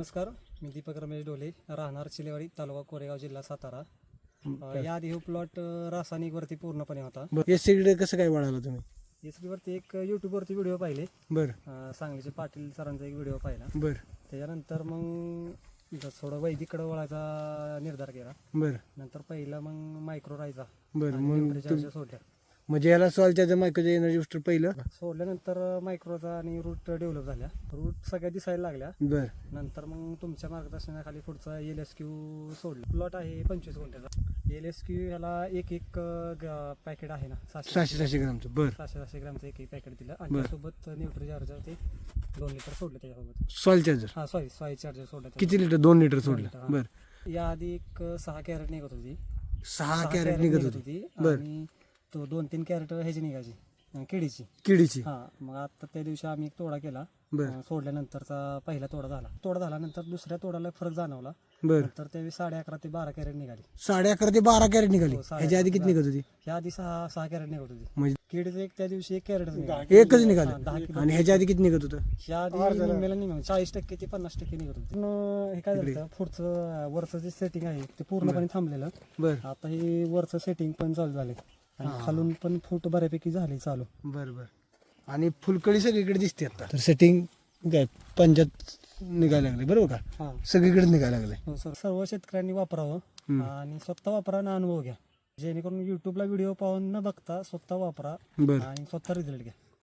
नमस्कार मी दीपक रमेश डोले राहणार चिलेवाडी तालुका कोरेगाव जिल्हा सातारा. अ, याआधी हा प्लॉट रासायनिकवरती पूर्णपणे होता. बरं एस सीकडे कसं काय वळाला तुम्ही? वरती एक यूट्यूबवरती व्हिडिओ पाहिले. बरं. अ, सांगलीचे पाटील सरांचा एक व्हिडिओ पाहिला. बरं. त्याच्यानंतर मग इथं थोडं वैदिकडे वळायचा निर्धार केला. बरं. नंतर पहिला मग मायक्रो राहायचा. बरं मग सोडल्या म्हणजे याला सॉलच्या मायकोच्या एनर्जी बुस्टर पहिलं. सोडल्यानंतर मायक्रोचा आणि रूट डेव्हलप झाल्या. रूट सगळ्या दिसायला लागल्या. बरं. नंतर मग तुमच्या मार्गदर्शनाखाली पुढचा एल एस क्यू सोडला. प्लॉट आहे पंचवीस गुंठ्याचा. एल एस क्यू ह्याला एक एक पॅकेट आहे ना सहाशे सहाशे सहाशे ग्रामचं. बरं. सहाशे सहाशे ग्रामचं एक एक पॅकेट दिलं. आणि. त्यासोबत न्यूट्री चार्जर ते दोन लिटर सोडले त्याच्यासोबत. सॉल चार्जर हा सॉरी सॉई चार्जर सोडलं किती लिटर दोन लिटर सोडलं. बरं. याआधी एक सहा कॅरेट निघत होती. सहा कॅरेट निघत होती. बरं. आणि तो दोन तीन कॅरेट ह्याची निघायची अं, केळीची किडीची. हा मग आता त्या दिवशी आम्ही एक तोडा केला बरं. अं, सोडल्यानंतरचा पहिला तोडा झाला. तोडा झाल्यानंतर दुसऱ्या तोडाला फरक जाणवला. बरं. नंतर त्यावेळी साडे अकरा ते बारा कॅरेट निघाली. साडे अकरा ते बारा कॅरेट निघाली. हो, साडे ह्याच्या आधी किती. निघत होती? ह्या आधी सहा सहा कॅरेट निघत होती. म्हणजे किडीचं एक त्या दिवशी एक कॅरेट एकच दहा निघालं किलो. आणि ह्याच्या आधी किती निघत होतं? ह्या आधी निम्म्याला निघालं चाळीस टक्के ते पन्नास टक्के निघत होते. पण हे काय झालं पुढचं वरचं जे सेटिंग आहे ते पूर्णपणे थांबलेलं. बरं. आता हे वरचं सेटिंग पण चालू झाले आणि खालून पण फूट बऱ्यापैकी झाली चालू. बरं बरं. आणि फुलकळी सगळीकडे दिसते आता. तर सेटिंग काय पंचायत निघायला लागले बरोबर का? हा. सगळीकडे निघायला लागले. हो सर. सर्व शेतकऱ्यांनी वापरावं हम्म. आणि स्वतः वापरा आणि अनुभव घ्या. जेणेकरून युट्यूबला व्हिडिओ पाहून न बघता स्वतः वापरा बरं. आणि स्वतः रिझल्ट घ्या.